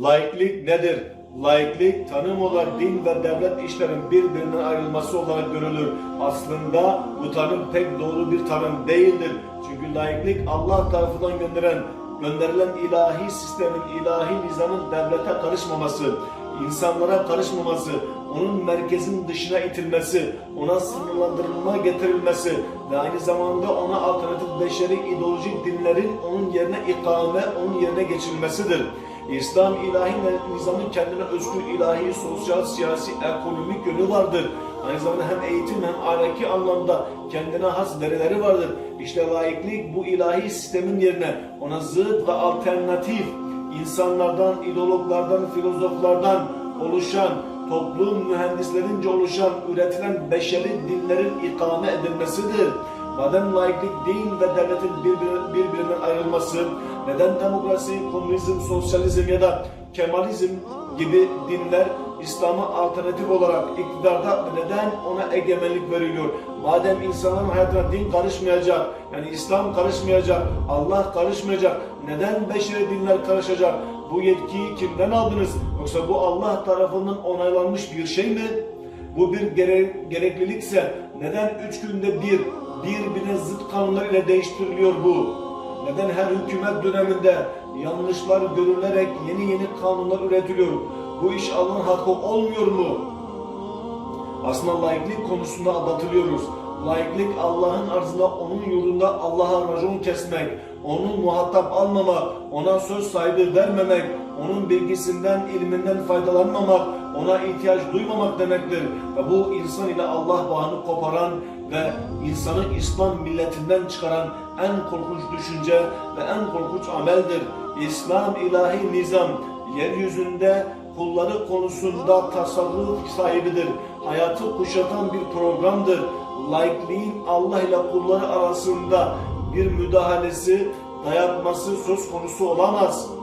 Laiklik nedir? Laiklik tanım olarak din ve devlet işlerin birbirinden ayrılması olarak görülür. Aslında bu tanım pek doğru bir tanım değildir. Çünkü laiklik Allah tarafından gönderen gönderilen ilahi sistemin, ilahi nizamın devlete karışmaması, insanlara karışmaması, onun merkezin dışına itilmesi, ona sınırlandırılma getirilmesi ve aynı zamanda ona alternatif beşeri ideolojik dinlerin onun yerine ikame, onun yerine geçirilmesidir. İslam ilahi nizamın kendine özgür ilahi, sosyal, siyasi, ekonomik yönü vardır. Aynı zamanda hem eğitim hem ahlaki anlamda kendine has değerleri vardır. İşte laiklik bu ilahi sistemin yerine ona zıt ve alternatif insanlardan, ideologlardan, filozoflardan oluşan, toplum mühendislerince oluşan, üretilen beşeri dinlerin ikame edilmesidir. Madem laiklik din ve devletin birbiri- birbirinden ayrılması, neden demokrasi, komünizm, sosyalizm ya da Kemalizm gibi dinler İslam'a alternatif olarak iktidarda neden ona egemenlik veriliyor? Madem insanların hayatına din karışmayacak, yani İslam karışmayacak, Allah karışmayacak, neden beşeri dinler karışacak? Bu yetkiyi kimden aldınız? Yoksa bu Allah tarafından onaylanmış bir şey mi? Bu bir gere- gereklilikse neden üç günde bir birbirine zıt kanunlar ile değiştiriliyor bu? Neden her hükümet döneminde yanlışlar görülerek yeni yeni kanunlar üretiliyor? Bu iş Allah'ın hakkı olmuyor mu? Aslında laiklik konusunda aldatılıyoruz. Laiklik Allah'ın arzında, onun yolunda Allah'a racon kesmek, onun muhatap almamak, ona söz sahibi vermemek, onun bilgisinden, ilminden faydalanmamak, ona ihtiyaç duymamak demektir. Ve bu insan ile Allah bağını koparan ve insanı İslam milletinden çıkaran en korkunç düşünce ve en korkunç ameldir. İslam ilahi nizam yeryüzünde kulları konusunda tasarruf sahibidir. Hayatı kuşatan bir programdır. Laikliğin Allah ile kulları arasında bir müdahalesi, dayatması söz konusu olamaz.